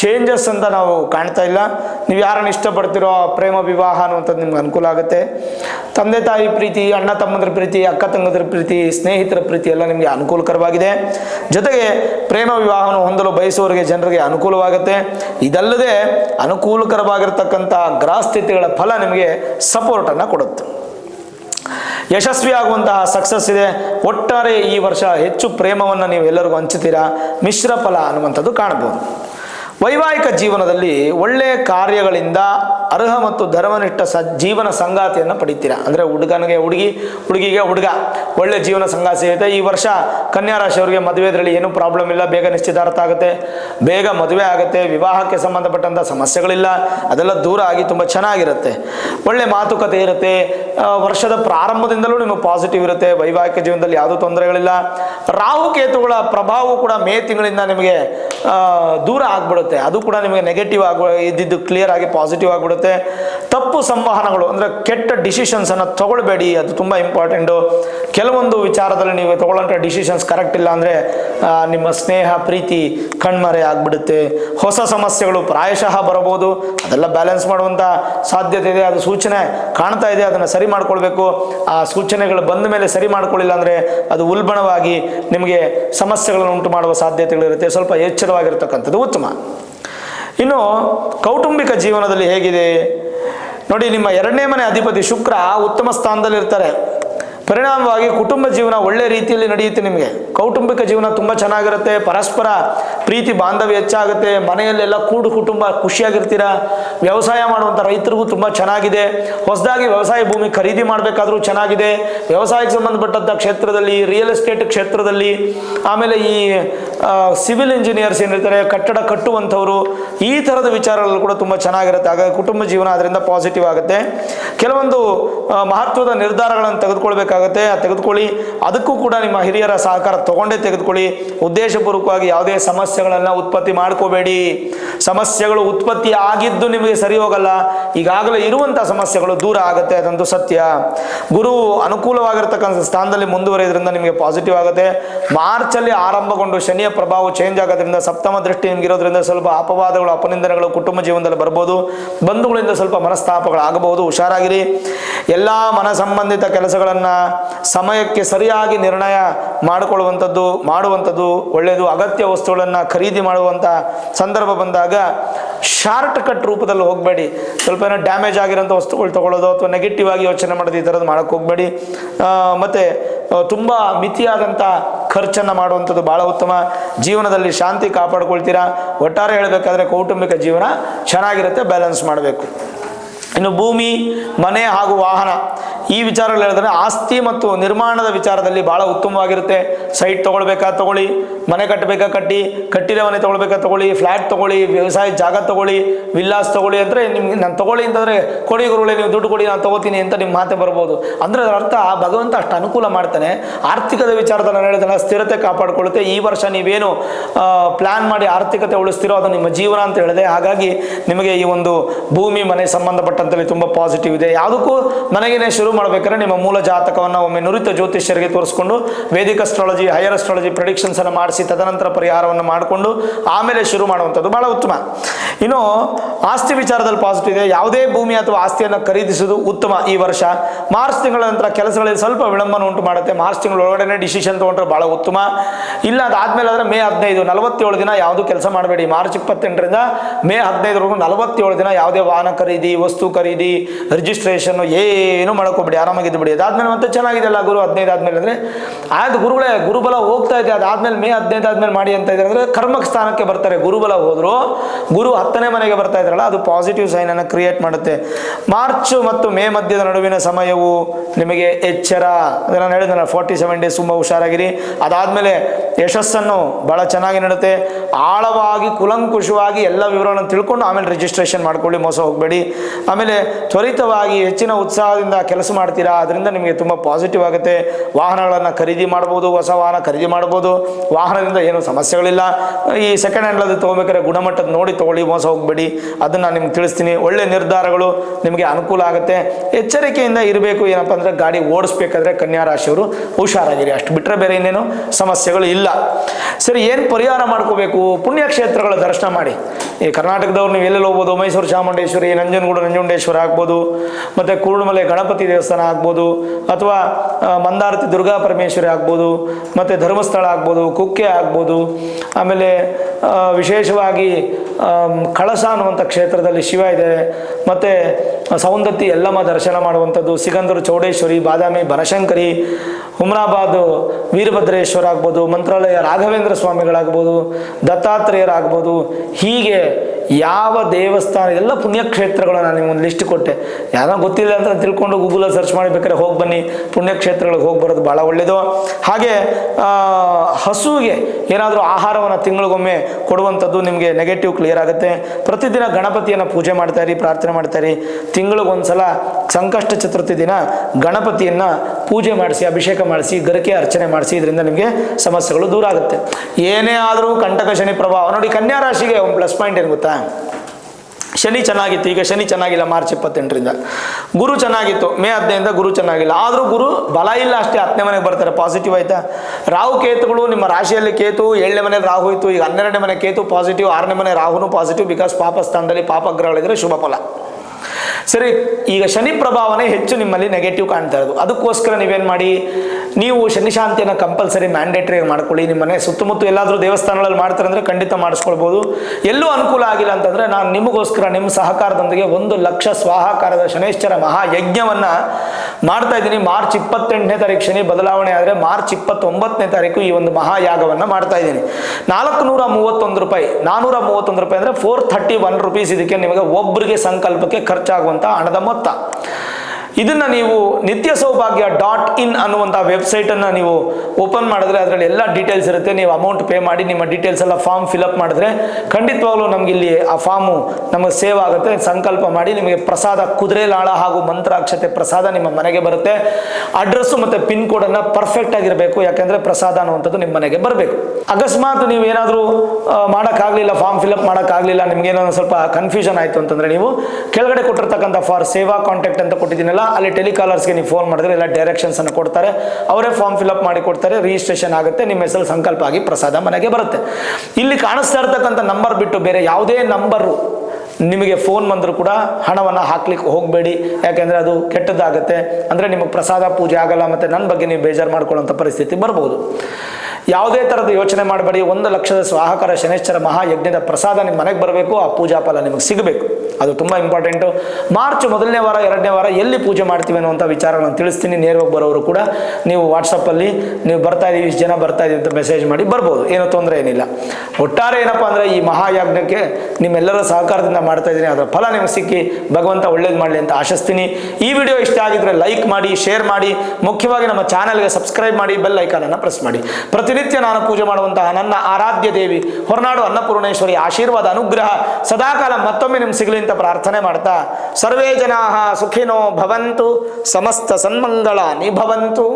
ಚೇಂಜಸ್ ಅಂತ ನಾವು ಕಾಣ್ತಾ ಇಲ್ಲ. ನೀವು ಯಾರನ್ನು ಇಷ್ಟಪಡ್ತಿರೋ ಪ್ರೇಮ ವಿವಾಹ ಅನ್ನುವಂಥದ್ದು ನಿಮ್ಗೆ ಅನುಕೂಲ ಆಗುತ್ತೆ. ತಂದೆ ತಾಯಿ ಪ್ರೀತಿ, ಅಣ್ಣ ತಮ್ಮಂದ್ರ ಪ್ರೀತಿ, ಅಕ್ಕ ತಂಗದ್ರ ಪ್ರೀತಿ, ಸ್ನೇಹಿತರ ಪ್ರೀತಿ ಎಲ್ಲ ನಿಮಗೆ ಅನುಕೂಲಕರವಾಗಿದೆ. ಜೊತೆಗೆ ಪ್ರೇಮ ವಿವಾಹವನ್ನು ಹೊಂದಲು ಬಯಸುವವರಿಗೆ ಜನರಿಗೆ ಅನುಕೂಲವಾಗುತ್ತೆ. ಇದಲ್ಲದೆ ಅನುಕೂಲಕರವಾಗಿರ್ತಕ್ಕಂಥ ಗ್ರಹಸ್ಥಿತಿಗಳ ಫಲ ನಿಮಗೆ ಸಪೋರ್ಟನ್ನು ಕೊಡುತ್ತೆ. ಯಶಸ್ವಿ ಆಗುವಂತಹ ಸಕ್ಸಸ್ ಇದೆ. ಒಟ್ಟಾರೆ ಈ ವರ್ಷ ಹೆಚ್ಚು ಪ್ರೇಮವನ್ನು ನೀವು ಎಲ್ಲರಿಗೂ ಹಂಚುತ್ತೀರಾ? ಮಿಶ್ರ ಫಲ ಅನ್ನುವಂಥದ್ದು ಕಾಣಬಹುದು. ವೈವಾಹಿಕ ಜೀವನದಲ್ಲಿ ಒಳ್ಳೆಯ ಕಾರ್ಯಗಳಿಂದ ಅರ್ಹ ಮತ್ತು ಧರ್ಮನಿಷ್ಠ ಸ ಜೀವನ ಸಂಗಾತಿಯನ್ನು ಪಡಿತೀರಾ? ಅಂದರೆ ಹುಡುಗನಿಗೆ ಹುಡುಗಿ, ಹುಡುಗಿಗೆ ಹುಡುಗ ಒಳ್ಳೆಯ ಜೀವನ ಸಂಗಾತಿ ಸಿಗುತ್ತೆ. ಈ ವರ್ಷ ಕನ್ಯಾ ರಾಶಿಯವರಿಗೆ ಮದುವೆದ್ರಲ್ಲಿ ಏನೂ ಪ್ರಾಬ್ಲಮ್ ಇಲ್ಲ, ಬೇಗ ನಿಶ್ಚಿತಾರ್ಥ ಆಗುತ್ತೆ, ಬೇಗ ಮದುವೆ ಆಗುತ್ತೆ, ವಿವಾಹಕ್ಕೆ ಸಂಬಂಧಪಟ್ಟಂಥ ಸಮಸ್ಯೆಗಳಿಲ್ಲ, ಅದೆಲ್ಲ ದೂರ ಆಗಿ ತುಂಬ ಚೆನ್ನಾಗಿರುತ್ತೆ. ಒಳ್ಳೆ ಮಾತುಕತೆ ಇರುತ್ತೆ. ವರ್ಷದ ಪ್ರಾರಂಭದಿಂದಲೂ ನಿಮಗೆ ಪಾಸಿಟಿವ್ ಇರುತ್ತೆ. ವೈವಾಹಿಕ ಜೀವನದಲ್ಲಿ ಯಾವುದೂ ತೊಂದರೆಗಳಿಲ್ಲ. ರಾಹುಕೇತುಗಳ ಪ್ರಭಾವವು ಕೂಡ ಮೇ ತಿಂಗಳಿಂದ ನಿಮಗೆ ದೂರ ಆಗ್ಬಿಡುತ್ತೆ. ಅದು ಕೂಡ ನಿಮಗೆ ನೆಗೆಟಿವ್ ಆಗಿ ಇದ್ದಿದ್ದು ಕ್ಲಿಯರ್ ಆಗಿ ಪಾಸಿಟಿವ್ ಆಗಿಬಿಡುತ್ತೆ. ತಪ್ಪು ಸಂವಹನಗಳು, ಅಂದರೆ ಕೆಟ್ಟ ಡಿಸಿಷನ್ಸನ್ನು ತೊಗೊಳ್ಬೇಡಿ. ಅದು ತುಂಬ ಇಂಪಾರ್ಟೆಂಟು ಕೆಲವೊಂದು ವಿಚಾರದಲ್ಲಿ ನೀವು ತೊಗೊಳ್ಳೋಂಥ ಡಿಸಿಷನ್ಸ್ ಕರೆಕ್ಟ್ ಇಲ್ಲ ಅಂದರೆ ನಿಮ್ಮ ಸ್ನೇಹ, ಪ್ರೀತಿ ಕಣ್ಮರೆ ಆಗಿಬಿಡುತ್ತೆ. ಹೊಸ ಸಮಸ್ಯೆಗಳು ಪ್ರಾಯಶಃ ಬರಬಹುದು. ಅದೆಲ್ಲ ಬ್ಯಾಲೆನ್ಸ್ ಮಾಡುವಂಥ ಸಾಧ್ಯತೆ ಇದೆ. ಅದು ಸೂಚನೆ ಕಾಣ್ತಾ ಇದೆ. ಅದನ್ನು ಸರಿ ಮಾಡ್ಕೊಳ್ಬೇಕು. ಆ ಸೂಚನೆಗಳು ಬಂದ ಮೇಲೆ ಸರಿ ಮಾಡ್ಕೊಳ್ಳಿಲ್ಲ ಅಂದರೆ ಅದು ಉಲ್ಬಣವಾಗಿ ನಿಮಗೆ ಸಮಸ್ಯೆಗಳನ್ನು ಉಂಟು ಮಾಡುವ ಸಾಧ್ಯತೆಗಳಿರುತ್ತೆ. ಸ್ವಲ್ಪ ಎಚ್ಚರವಾಗಿರ್ತಕ್ಕಂಥದ್ದು ಉತ್ತಮ. ಇನ್ನು ಕೌಟುಂಬಿಕ ಜೀವನದಲ್ಲಿ ಹೇಗಿದೆ? ನೋಡಿ ನಿಮ್ಮ ಎರಡನೇ ಮನೆ ಅಧಿಪತಿ ಶುಕ್ರ ಉತ್ತಮ ಸ್ಥಾನದಲ್ಲಿ ಇರ್ತಾರೆ ಪರಿಣಾಮವಾಗಿ ಕುಟುಂಬ ಜೀವನ ಒಳ್ಳೆ ರೀತಿಯಲ್ಲಿ ನಡೆಯುತ್ತೆ ನಿಮಗೆ. ಕೌಟುಂಬಿಕ ಜೀವನ ತುಂಬ ಚೆನ್ನಾಗಿರುತ್ತೆ, ಪರಸ್ಪರ ಪ್ರೀತಿ, ಬಾಂಧವ್ಯ ಹೆಚ್ಚಾಗುತ್ತೆ, ಮನೆಯಲ್ಲೆಲ್ಲ ಕೂಡು ಕುಟುಂಬ ಖುಷಿಯಾಗಿರ್ತೀರಾ? ವ್ಯವಸಾಯ ಮಾಡುವಂಥ ರೈತರಿಗೂ ತುಂಬ ಚೆನ್ನಾಗಿದೆ. ಹೊಸದಾಗಿ ವ್ಯವಸಾಯ ಭೂಮಿ ಖರೀದಿ ಮಾಡಬೇಕಾದ್ರೂ ಚೆನ್ನಾಗಿದೆ. ವ್ಯವಸಾಯಕ್ಕೆ ಸಂಬಂಧಪಟ್ಟಂಥ ಕ್ಷೇತ್ರದಲ್ಲಿ ರಿಯಲ್ ಎಸ್ಟೇಟ್ ಕ್ಷೇತ್ರದಲ್ಲಿ, ಆಮೇಲೆ ಈ ಸಿವಿಲ್ ಇಂಜಿನಿಯರ್ಸ್ ಏನಿರ್ತಾರೆ, ಕಟ್ಟಡ ಕಟ್ಟುವಂಥವ್ರು, ಈ ಥರದ ವಿಚಾರಗಳು ಕೂಡ ತುಂಬ ಚೆನ್ನಾಗಿರುತ್ತೆ. ಹಾಗಾಗಿ ಕುಟುಂಬ ಜೀವನ ಅದರಿಂದ ಪಾಸಿಟಿವ್ ಆಗುತ್ತೆ. ಕೆಲವೊಂದು ಮಹತ್ವದ ನಿರ್ಧಾರಗಳನ್ನು ತೆಗೆದುಕೊಳ್ಬೇಕಾಗತ್ತೆ. ತೆಗೆದುಕೊಳ್ಳಿ. ಅದಕ್ಕೂ ಕೂಡ ನಿಮ್ಮ ಹಿರಿಯರ ಸಹಕಾರ ತಗೊಂಡೇ ತೆಗೆದುಕೊಳ್ಳಿ. ಉದ್ದೇಶಪೂರ್ವಕವಾಗಿ ಯಾವುದೇ ಸಮಸ್ಯೆ ಸಮಸ್ಯೆಗಳನ್ನು ಉತ್ಪತ್ತಿ ಮಾಡ್ಕೋಬೇಡಿ. ಸಮಸ್ಯೆಗಳು ಉತ್ಪತ್ತಿ ಆಗಿದ್ದು ನಿಮಗೆ ಸರಿ ಹೋಗಲ್ಲ. ಈಗಾಗಲೇ ಇರುವಂಥ ಸಮಸ್ಯೆಗಳು ದೂರ ಆಗುತ್ತೆ, ಅದೊಂದು ಸತ್ಯ. ಗುರು ಅನುಕೂಲವಾಗಿರ್ತಕ್ಕಂಥ ಸ್ಥಾನದಲ್ಲಿ ಮುಂದುವರಿಯೋದ್ರಿಂದ ನಿಮಗೆ ಪಾಸಿಟಿವ್ ಆಗುತ್ತೆ. ಮಾರ್ಚಲ್ಲಿ ಆರಂಭಗೊಂಡು ಶನಿಯ ಪ್ರಭಾವ ಚೇಂಜ್ ಆಗೋದ್ರಿಂದ, ಸಪ್ತಮ ದೃಷ್ಟಿ ನಿಮಗಿರೋದ್ರಿಂದ ಸ್ವಲ್ಪ ಅಪವಾದಗಳು, ಅಪನಿಂದನೆಗಳು ಕುಟುಂಬ ಜೀವನದಲ್ಲಿ ಬರ್ಬೋದು. ಬಂಧುಗಳಿಂದ ಸ್ವಲ್ಪ ಮನಸ್ತಾಪಗಳಾಗಬಹುದು. ಹುಷಾರಾಗಿರಿ. ಎಲ್ಲ ಮನ ಸಂಬಂಧಿತ ಕೆಲಸಗಳನ್ನು ಸಮಯಕ್ಕೆ ಸರಿಯಾಗಿ ನಿರ್ಣಯ ಮಾಡಿಕೊಳ್ಳುವಂಥದ್ದು, ಮಾಡುವಂಥದ್ದು ಒಳ್ಳೆಯದು. ಅಗತ್ಯ ವಸ್ತುಗಳನ್ನು ಖರೀದಿ ಮಾಡುವಂಥ ಸಂದರ್ಭ ಬಂದಾಗ ಶಾರ್ಟ್ ಕಟ್ ರೂಪದಲ್ಲಿ ಹೋಗಬೇಡಿ. ಸ್ವಲ್ಪ ಏನೋ ಡ್ಯಾಮೇಜ್ ಆಗಿರೋಂಥ ವಸ್ತುಗಳು ತೊಗೊಳ್ಳೋದು ಅಥವಾ ನೆಗೆಟಿವ್ ಆಗಿ ಯೋಚನೆ ಮಾಡೋದು ಈ ಥರದ್ದು ಮಾಡೋಕ್ಕೆ ಹೋಗಬೇಡಿ. ಮತ್ತು ತುಂಬ ಮಿತಿಯಾದಂಥ ಖರ್ಚನ್ನು ಮಾಡುವಂಥದ್ದು ಭಾಳ ಉತ್ತಮ. ಜೀವನದಲ್ಲಿ ಶಾಂತಿ ಕಾಪಾಡ್ಕೊಳ್ತೀರಾ? ಒಟ್ಟಾರೆ ಹೇಳಬೇಕಾದ್ರೆ ಕೌಟುಂಬಿಕ ಜೀವನ ಚೆನ್ನಾಗಿರುತ್ತೆ ಬ್ಯಾಲೆನ್ಸ್ ಮಾಡಬೇಕು. ಇನ್ನು ಭೂಮಿ, ಮನೆ ಹಾಗೂ ವಾಹನ ಈ ವಿಚಾರಗಳು ಹೇಳಿದ್ರೆ ಆಸ್ತಿ ಮತ್ತು ನಿರ್ಮಾಣದ ವಿಚಾರದಲ್ಲಿ ಭಾಳ ಉತ್ತಮವಾಗಿರುತ್ತೆ. ಸೈಟ್ ತಗೊಳ್ಬೇಕಾ ತಗೊಳ್ಳಿ, ಮನೆ ಕಟ್ಟಬೇಕಾ ಕಟ್ಟಿ ಕಟ್ಟಿದ ಮನೆ ತೊಗೊಳ್ಬೇಕಾ ತಗೊಳ್ಳಿ ಫ್ಲ್ಯಾಟ್ ತೊಗೊಳ್ಳಿ, ವ್ಯವಸಾಯ ಜಾಗ ತಗೊಳ್ಳಿ, ವಿಲ್ಲಾಸ್ ತಗೊಳ್ಳಿ ಅಂದರೆ ನಿಮ್ಗೆ ನಾನು ತಗೊಳ್ಳಿ ಅಂತಂದರೆ ಕೊಡಿ ಗುರುಗಳೇ, ನೀವು ದುಡ್ಡು ಕೊಡಿ, ನಾನು ತಗೋತೀನಿ ಅಂತ ನಿಮ್ಮ ಮಾತೆ ಬರ್ಬೋದು. ಅಂದರೆ ಅದರ ಅರ್ಥ ಭಗವಂತ ಅಷ್ಟು ಅನುಕೂಲ ಮಾಡ್ತಾನೆ. ಆರ್ಥಿಕದ ವಿಚಾರದಲ್ಲಿ ನಾನು ಹೇಳಿದಲ್ಲ ಸ್ಥಿರತೆ ಕಾಪಾಡಿಕೊಳ್ಳುತ್ತೆ. ಈ ವರ್ಷ ನೀವೇನು ಪ್ಲ್ಯಾನ್ ಮಾಡಿ ಆರ್ಥಿಕತೆ ಉಳಿಸ್ತಿರೋ ಅದು ನಿಮ್ಮ ಜೀವನ ಅಂತ ಹೇಳಿದೆ. ಹಾಗಾಗಿ ನಿಮಗೆ ಈ ಒಂದು ಭೂಮಿ, ಮನೆ ಸಂಬಂಧಪಟ್ಟಂತಲ್ಲಿ ತುಂಬ ಪಾಸಿಟಿವ್ ಇದೆ. ಯಾವುದಕ್ಕೂ ಮನೆಗೇನೆ ಶುರು ಮಾಡಬೇಕಾದ್ರೆ ನಿಮ್ಮ ಮೂಲ ಜಾತಕವನ್ನು ಒಮ್ಮೆ ನುರಿತ ಜ್ಯೋತಿಷ್ಯರಿಗೆ ತೋರಿಸ್ಕೊಂಡು vedic astrology higher astrology predictions ಅನ್ನು ಮಾಡಿಸಿ, ತದನಂತರ ಪರಿಹಾರವನ್ನು ಮಾಡಿಕೊಂಡು ಆಮೇಲೆ ಶುರು ಮಾಡುವಂಥದ್ದು ಬಹಳ ಉತ್ತಮ. ಇನ್ನು ಆಸ್ತಿ ವಿಚಾರದಲ್ಲಿ ಪಾಸಿಟಿವ್ ಇದೆ. ಯಾವುದೇ ಭೂಮಿ ಅಥವಾ ಆಸ್ತಿಯನ್ನು ಖರೀದಿಸುವುದು ಉತ್ತಮ ಈ ವರ್ಷ. ಮಾರ್ಚ್ ತಿಂಗಳ ನಂತರ ಕೆಲಸಗಳಲ್ಲಿ ಸ್ವಲ್ಪ ವಿಳಂಬನ ಉಂಟು ಮಾಡುತ್ತೆ. ಮಾರ್ಚ್ ತಿಂಗಳ ಒಳಗಡೆ ಡಿಸಿಷನ್ ತೊಗೊಂಡ್ರೆ ಬಹಳ ಉತ್ತಮ. ಇಲ್ಲ ಅದಾದ್ಮೇಲೆ ಆದರೆ ಮೇ ಹದಿನೈದು, ನಲವತ್ತೇಳು ದಿನ ಯಾವುದು ಕೆಲಸ ಮಾಡಬೇಡಿ. ಮಾರ್ಚ್ ಇಪ್ಪತ್ತೆಂಟರಿಂದ ಮೇ ಹದಿನೈದರವರೆಗೂ ನಲವತ್ತೇಳು ದಿನ ಯಾವುದೇ ವಾಹನ ಖರೀದಿ, ವಸ್ತು ಖರೀದಿ ರಿಜಿಸ್ಟ್ರೇಷನ್ ಏನು ಮಾಡ್ಕೋಬೇಡಿ ಆರಾಮಾಗಿದ್ದು ಬಿಡಿ. ಅದಾದ್ಮೇಲೆ ಮತ್ತೆ ಚೆನ್ನಾಗಿದೆಯಲ್ಲ ಗುರು, ಹದಿನೈದು ಆದ್ಮೇಲೆ ಅಂದರೆ? ಆಯ್ತು ಗುರುಗಳೇ, ಗುರುಬಲ ಹೋಗ್ತಾ ಇದೆ. ಅದಾದ್ಮೇಲೆ ಮೇ ಹದಿನೈದು ಆದ್ಮೇಲೆ ಮಾಡಿ ಅಂತ ಇದ್ದಾರೆ ಅಂದರೆ ಕರ್ಮ ಸ್ಥಾನಕ್ಕೆ ಬರ್ತಾರೆ ಗುರುಬಲ ಹೋದ್ರು. ಗುರು ಹತ್ತನೇ ಮನೆಗೆ ಬರ್ತಾ ಇದ್ರಲ್ಲ ಅದು ಪಾಸಿಟಿವ್ ಸೈನ್ ಅನ್ನು ಕ್ರಿಯೇಟ್ ಮಾಡುತ್ತೆ. ಮಾರ್ಚ್ ಮತ್ತು ಮೇ ಮಧ್ಯದ ನಡುವಿನ ಸಮಯವು ನಿಮಗೆ ಎಚ್ಚರ. ನಾನು ಹೇಳಿದ್ನಲ್ಲ ಫಾರ್ಟಿ ಸೆವೆನ್ ಡೇಸ್ ತುಂಬ ಹುಷಾರಾಗಿರಿ. ಅದಾದಮೇಲೆ ಯಶಸ್ಸನ್ನು ಭಾಳ ಚೆನ್ನಾಗಿ ನಡುತ್ತೆ. ಆಳವಾಗಿ, ಕುಲಂಕುಷವಾಗಿ ಎಲ್ಲ ವಿವರಗಳನ್ನು ತಿಳ್ಕೊಂಡು ಆಮೇಲೆ ರಿಜಿಸ್ಟ್ರೇಷನ್ ಮಾಡ್ಕೊಳ್ಳಿ, ಮೋಸ ಹೋಗಬೇಡಿ. ಆಮೇಲೆ ತ್ವರಿತವಾಗಿ ಹೆಚ್ಚಿನ ಉತ್ಸಾಹದಿಂದ ಕೆಲಸ ಮಾಡ್ತೀರಾ? ಅದರಿಂದ ನಿಮಗೆ ತುಂಬ ಪಾಸಿಟಿವ್ ಆಗುತ್ತೆ. ವಾಹನಗಳನ್ನು ಖರೀದಿ ಮಾಡ್ಬೋದು, ಹೊಸ ವಾಹನ ಖರೀದಿ ಮಾಡ್ಬೋದು. ವಾಹನದಿಂದ ಏನು ಸಮಸ್ಯೆಗಳಿಲ್ಲ. ಈ ಸೆಕೆಂಡ್ ಹ್ಯಾಂಡ್ ಅದು ತೊಗೋಬೇಕಾದ್ರೆ ಗುಣಮಟ್ಟದ ನೋಡಿ ತೊಗೊಳ್ಳಿ, ಮೋಸ ಹೋಗಬೇಡಿ. ಅದನ್ನು ನಾನು ನಿಮ್ಗೆ ತಿಳಿಸ್ತೀನಿ. ಒಳ್ಳೆ ನಿರ್ಧಾರಗಳು ನಿಮಗೆ ಅನುಕೂಲ ಆಗುತ್ತೆ. ಎಚ್ಚರಿಕೆಯಿಂದ ಇರಬೇಕು. ಏನಪ್ಪ ಅಂದರೆ ಗಾಡಿ ಓಡಿಸ್ಬೇಕಾದ್ರೆ ಕನ್ಯಾ ರಾಶಿಯವರು ಹುಷಾರಾಗಿರಿ. ಅಷ್ಟು ಬಿಟ್ಟರೆ ಬೇರೆ ಇನ್ನೇನು ಸಮಸ್ಯೆಗಳು ಇಲ್ಲ. ಸರಿ, ಏನು ಪರಿಹಾರ ಮಾಡ್ಕೋಬೇಕು? ಪುಣ್ಯಕ್ಷೇತ್ರಗಳ ದರ್ಶನ ಮಾಡಿ. ಈ ಕರ್ನಾಟಕದವ್ರು ನೀವು ಎಲ್ಲೆಲ್ಲಿ ಹೋಗ್ಬೋದು? ಮೈಸೂರು ಚಾಮುಂಡೇಶ್ವರಿ, ನಂಜನಗೂಡು, ನಂಜುಂಡೇಶ್ವರ ಆಗ್ಬೋದು. ಮತ್ತು ಕೂರ್ಣಮಲೆ, ಗಣಪತಿ ದೇವಸ್ಥಾನ ಆಗ್ಬೋದು ಅಥವಾ ಮಂದಾರತಿ ದುರ್ಗಾ ಪರಮೇಶ್ವರಿ ಆಗ್ಬೋದು, ಮತ್ತು ಧರ್ಮಸ್ಥಳ ಆಗ್ಬೋದು, ಕುಕ್ಕೆ ಆಗ್ಬೋದು, ಆಮೇಲೆ ವಿಶೇಷವಾಗಿ ಕಳಸ ಅನ್ನುವಂಥ ಕ್ಷೇತ್ರದಲ್ಲಿ ಶಿವ ಇದೆ, ಮತ್ತು, ಸೌಂದತ್ತಿ ಎಲ್ಲಮ್ಮ ದರ್ಶನ ಮಾಡುವಂಥದ್ದು, ಸಿಗಂಧೂರು ಚೌಡೇಶ್ವರಿ, ಬಾದಾಮಿ ಬನಶಂಕರಿ ಹುಮ್ನಾಬಾದು ವೀರಭದ್ರೇಶ್ವರ ಆಗ್ಬೋದು, ಮಂತ್ರಾಲಯ ರಾಘವೇಂದ್ರ ಸ್ವಾಮಿಗಳಾಗ್ಬೋದು ದತ್ತಾತ್ರೇಯರಾಗ್ಬೋದು ಹೀಗೆ ಯಾವ ದೇವಸ್ಥಾನ, ಎಲ್ಲ ಪುಣ್ಯಕ್ಷೇತ್ರಗಳು ನಾನು ನಿಮ್ಗೆ ಒಂದು ಲಿಸ್ಟ್ ಕೊಟ್ಟೆ. ಯಾರೋ ಗೊತ್ತಿಲ್ಲ ಅಂತ ತಿಳ್ಕೊಂಡು ಗೂಗಲಲ್ಲಿ ಸರ್ಚ್ ಮಾಡಬೇಕಾದ್ರೆ ಹೋಗಿ ಬನ್ನಿ. ಪುಣ್ಯಕ್ಷೇತ್ರಗಳಿಗೆ ಹೋಗಿ ಬರೋದು ಭಾಳ ಒಳ್ಳೆಯದು ಹಾಗೆ ಹಸುವಿಗೆ ಏನಾದರೂ ಆಹಾರವನ್ನು ತಿಂಗಳಿಗೊಮ್ಮೆ ಕೊಡುವಂಥದ್ದು ನಿಮಗೆ ನೆಗೆಟಿವ್ ಕ್ಲಿಯರ್ ಆಗುತ್ತೆ. ಪ್ರತಿದಿನ ಗಣಪತಿಯನ್ನು ಪೂಜೆ ಮಾಡ್ತಾ ಇರಿ, ಪ್ರಾರ್ಥನೆ ಮಾಡ್ತಾ ಇರಿ. ತಿಂಗಳಿಗೊಂದ್ಸಲ ಸಂಕಷ್ಟ ಚತುರ್ಥಿ ದಿನ ಗಣಪತಿಯನ್ನು ಪೂಜೆ ಮಾಡಿಸಿ, ಅಭಿಷೇಕ ಮಾಡಿಸಿ, ಗರಕೆ ಅರ್ಚನೆ ಮಾಡಿಸಿ, ಇದರಿಂದ ನಿಮಗೆ ಸಮಸ್ಯೆಗಳು ದೂರ ಆಗುತ್ತೆ. ಏನೇ ಆದರೂ ಕಂಟಕ ಶನಿ ಪ್ರಭಾವ. ನೋಡಿ, ಕನ್ಯಾ ರಾಶಿಗೆ ಒಂದು ಪ್ಲಸ್ ಪಾಯಿಂಟ್ ಏನು ಗೊತ್ತಾ? ಶನಿ ಚೆನ್ನಾಗಿತ್ತು, ಈಗ ಶನಿ ಚೆನ್ನಾಗಿಲ್ಲ ಮಾರ್ಚ್ ಇಪ್ಪತ್ತೆಂಟರಿಂದ. ಗುರು ಚೆನ್ನಾಗಿತ್ತು, ಮೇ ಹದಿನೈದಿಂದ ಗುರು ಚೆನ್ನಾಗಿಲ್ಲ. ಆದರೂ ಗುರು ಬಲ ಇಲ್ಲ ಅಷ್ಟೇ, ಹತ್ತನೇ ಮನೆಗೆ ಬರ್ತಾರೆ. ಪಾಸಿಟಿವ್ ಆಯ್ತಾ? ರಾಹು ಕೇತುಗಳು ನಿಮ್ಮ ರಾಶಿಯಲ್ಲಿ ಕೇತು, ಏಳನೇ ಮನೆ ರಾಹು ಇತ್ತು, ಈಗ ಹನ್ನೆರಡನೇ ಮನೆ ಕೇತು ಪಾಸಿಟಿವ್ ಆರನೇ ಮನೆ ರಾಹುನು ಪಾಸಿಟಿವ್ ಬಿಕಾಸ್ ಪಾಪ ಸ್ಥಾನದಲ್ಲಿ ಪಾಪಗ್ರಹಗಳಿದ್ರೆ ಶುಭ ಫಲ. ಸರಿ, ಈಗ ಶನಿ ಪ್ರಭಾವನೆ ಹೆಚ್ಚು ನಿಮ್ಮಲ್ಲಿ ನೆಗೆಟಿವ್ ಕಾಣ್ತಾ ಇರೋದು. ಅದಕ್ಕೋಸ್ಕರ ನೀವೇನು ಮಾಡಿ? ನೀವು ಶನಿಶಾಂತಿಯನ್ನು ಕಂಪಲ್ಸರಿ ಮ್ಯಾಂಡೇಟರಿ ಮಾಡ್ಕೊಳ್ಳಿ. ನಿಮ್ಮ ಮನೆ ಸುತ್ತಮುತ್ತ ಎಲ್ಲಾದರೂ ದೇವಸ್ಥಾನಗಳಲ್ಲಿ ಮಾಡ್ತಾರೆ ಅಂದರೆ ಖಂಡಿತ ಮಾಡಿಸ್ಕೊಳ್ಬೋದು. ಎಲ್ಲೂ ಅನುಕೂಲ ಆಗಿಲ್ಲ ಅಂತಂದರೆ ನಾನು ನಿಮಗೋಸ್ಕರ ನಿಮ್ಮ ಸಹಕಾರದೊಂದಿಗೆ ಒಂದು ಲಕ್ಷ ಸ್ವಾಹಾಕಾರದ ಶನೇಶ್ವರ ಮಹಾಯಜ್ಞವನ್ನು ಮಾಡ್ತಾ ಇದ್ದೀನಿ. ಮಾರ್ಚ್ ಇಪ್ಪತ್ತೆಂಟನೇ ತಾರೀಕು ಶನಿ ಬದಲಾವಣೆ ಆದರೆ ಮಾರ್ಚ್ ಇಪ್ಪತ್ತೊಂಬತ್ತನೇ ತಾರೀಕು ಈ ಒಂದು ಮಹಾಯಾಗವನ್ನು ಮಾಡ್ತಾ ಇದ್ದೀನಿ. ನಾಲ್ಕು ಮೂವತ್ತೊಂದು ರೂಪಾಯಿ ನಾನ್ನೂರ ಮೂವತ್ತೊಂದು ರೂಪಾಯಿ ಅಂದರೆ ಫೋರ್ ಥರ್ಟಿ ಒನ್ ರುಪೀಸ್ ಇದಕ್ಕೆ ನಿಮಗೆ ಒಬ್ಬರಿಗೆ ಸಂಕಲ್ಪಕ್ಕೆ ಖರ್ಚಾಗುವಂಥ ಹಣದ ಮೊತ್ತ. ಇದನ್ನು ನೀವು ನಿತ್ಯ ಸೌಭಾಗ್ಯ ಡಾಟ್ ಇನ್ ಅನ್ನುವಂಥ ವೆಬ್ಸೈಟನ್ನು ನೀವು ಓಪನ್ ಮಾಡಿದ್ರೆ ಅದರಲ್ಲಿ ಎಲ್ಲ ಡೀಟೇಲ್ಸ್ ಇರುತ್ತೆ. ನೀವು ಅಮೌಂಟ್ ಪೇ ಮಾಡಿ, ನಿಮ್ಮ ಡೀಟೇಲ್ಸ್ ಎಲ್ಲ ಫಾರ್ಮ್ ಫಿಲಪ್ ಮಾಡಿದ್ರೆ ಖಂಡಿತವಾಗ್ಲೂ ನಮ್ಗೆ ಇಲ್ಲಿ ಆ ಫಾರ್ಮು ನಮಗೆ ಸೇವ್ ಆಗುತ್ತೆ. ಸಂಕಲ್ಪ ಮಾಡಿ ನಿಮಗೆ ಪ್ರಸಾದ ಕುದುರೆ ಲಾಳ ಹಾಗೂ ಮಂತ್ರಾಕ್ಷತೆ ಪ್ರಸಾದ ನಿಮ್ಮ ಮನೆಗೆ ಬರುತ್ತೆ. ಅಡ್ರೆಸ್ಸು ಮತ್ತು ಪಿನ್ ಕೋಡನ್ನು ಪರ್ಫೆಕ್ಟ್ ಆಗಿರಬೇಕು. ಯಾಕೆಂದರೆ ಪ್ರಸಾದ ಅನ್ನುವಂಥದ್ದು ನಿಮ್ಮ ಮನೆಗೆ ಬರಬೇಕು. ಅಕಸ್ಮಾತ್ ನೀವು ಏನಾದರೂ ಮಾಡೋಕ್ಕಾಗಲಿಲ್ಲ ಫಾರ್ಮ್ ಫಿಲಪ್ ಮಾಡೋಕ್ಕಾಗಲಿಲ್ಲ ನಿಮಗೇನೋ ಸ್ವಲ್ಪ ಕನ್ಫ್ಯೂಷನ್ ಆಯಿತು ಅಂತಂದರೆ ನೀವು ಕೆಳಗಡೆ ಕೊಟ್ಟಿರ್ತಕ್ಕಂಥ ಫಾರ್ ಸೇವಾ ಕಾಂಟ್ಯಾಕ್ಟ್ ಅಂತ ಕೊಟ್ಟಿದ್ದೀನಲ್ಲ ಅಲ್ಲಿ ಟೆಲಿಕಾಲರ್ಸ್ಗೆ ನೀವು ಫೋನ್ ಮಾಡಿದ್ರೆ ಎಲ್ಲ ಡೈರೆಕ್ಷನ್ಸ್ ಅನ್ನು ಕೊಡ್ತಾರೆ. ಅವರೇ ಫಾರ್ಮ್ ಫಿಲಪ್ ಮಾಡಿ ಕೊಡ್ತಾರೆ. ರಿಜಿಸ್ಟ್ರೇಷನ್ ಆಗುತ್ತೆ. ನಿಮ್ಮ ಹೆಸರು ಸಂಕಲ್ಪ ಆಗಿ ಪ್ರಸಾದ ಮನೆಗೆ ಬರುತ್ತೆ. ಇಲ್ಲಿ ಕಾಣಿಸ್ತಾ ಇರ್ತಕ್ಕಂಥ ನಂಬರ್ ಬಿಟ್ಟು ಬೇರೆ ಯಾವುದೇ ನಂಬರು ನಿಮಗೆ ಫೋನ್ ಬಂದರೂ ಕೂಡ ಹಣವನ್ನು ಹಾಕ್ಲಿಕ್ಕೆ ಹೋಗಬೇಡಿ. ಯಾಕೆಂದರೆ ಅದು ಕೆಟ್ಟದ್ದಾಗುತ್ತೆ. ಅಂದರೆ ನಿಮಗೆ ಪ್ರಸಾದ ಪೂಜೆ ಆಗಲ್ಲ ಮತ್ತು ನನ್ನ ಬಗ್ಗೆ ನೀವು ಬೇಜಾರು ಮಾಡ್ಕೊಳ್ಳೋಂಥ ಪರಿಸ್ಥಿತಿ ಬರ್ಬೋದು. ಯಾವುದೇ ಥರದ ಯೋಚನೆ ಮಾಡಬೇಡಿ. ಒಂದು ಲಕ್ಷದ ಸ್ವಾಹಕರ ಶನೇಶ್ವರ ಮಹಾಯಜ್ಞದ ಪ್ರಸಾದ ನಿಮ್ಮ ಮನೆಗೆ ಬರಬೇಕು. ಆ ಪೂಜಾ ಫಲ ನಿಮಗೆ ಸಿಗಬೇಕು. ಅದು ತುಂಬ ಇಂಪಾರ್ಟೆಂಟು ಮಾರ್ಚ್ ಮೊದಲನೇ ವಾರ, ಎರಡನೇ ವಾರ ಎಲ್ಲಿ ಪೂಜೆ ಮಾಡ್ತೀವಿ ಅನ್ನುವಂಥ ನಾನು ತಿಳಿಸ್ತೀನಿ. ನೇರವಾಗಿ ಬರೋರು ಕೂಡ ನೀವು ವಾಟ್ಸಪ್ಪಲ್ಲಿ ನೀವು ಬರ್ತಾ ಇದೀವಿ, ಇಷ್ಟು ಜನ ಬರ್ತಾ ಇದೀವಿ ಅಂತ ಮೆಸೇಜ್ ಮಾಡಿ ಬರ್ಬೋದು. ಏನೋ ತೊಂದರೆ ಏನಿಲ್ಲ. ಒಟ್ಟಾರೆ ಏನಪ್ಪ ಅಂದರೆ ಈ ಮಹಾಯಾಜ್ಞಕ್ಕೆ ನಿಮ್ಮೆಲ್ಲರ ಸಹಕಾರದಿಂದ ಮಾಡ್ತಾ ಇದ್ದೀನಿ. ಅದರ ಫಲ ನಿಮಗೆ ಸಿಕ್ಕಿ ಭಗವಂತ ಒಳ್ಳೇದು ಮಾಡಲಿ ಅಂತ ಆಶಿಸ್ತೀನಿ. ಈ ವಿಡಿಯೋ ಇಷ್ಟ ಆಗಿದ್ರೆ ಲೈಕ್ ಮಾಡಿ ಶೇರ್ ಮಾಡಿ. ಮುಖ್ಯವಾಗಿ ನಮ್ಮ ಚಾನಲ್ಗೆ ಸಬ್ಸ್ಕ್ರೈಬ್ ಮಾಡಿ ಬೆಲ್ ಐಕಾನನ್ನು ಪ್ರೆಸ್ ಮಾಡಿ. ಪ್ರತಿನಿತ್ಯ ನಾನು ಪೂಜೆ ಮಾಡುವಂತಹ ನನ್ನ ಆರಾಧ್ಯ ದೇವಿ ಹೊರನಾಡು ಅನ್ನಪೂರ್ಣೇಶ್ವರಿ ಆಶೀರ್ವಾದ, ಅನುಗ್ರಹ ಸದಾಕಾಲ ಮತ್ತೊಮ್ಮೆ ನಿಮ್ಗೆ ಸಿಗಲಿ ಅಂತ ಪ್ರಾರ್ಥನೆ ಮಾಡ್ತಾ ಸರ್ವೇ ಜನಾ ಸುಖಿನೋ ಭವಂತು ಸಮಸ್ತ ಸನ್ಮಂಗಳಾನಿ ಭವಂತು.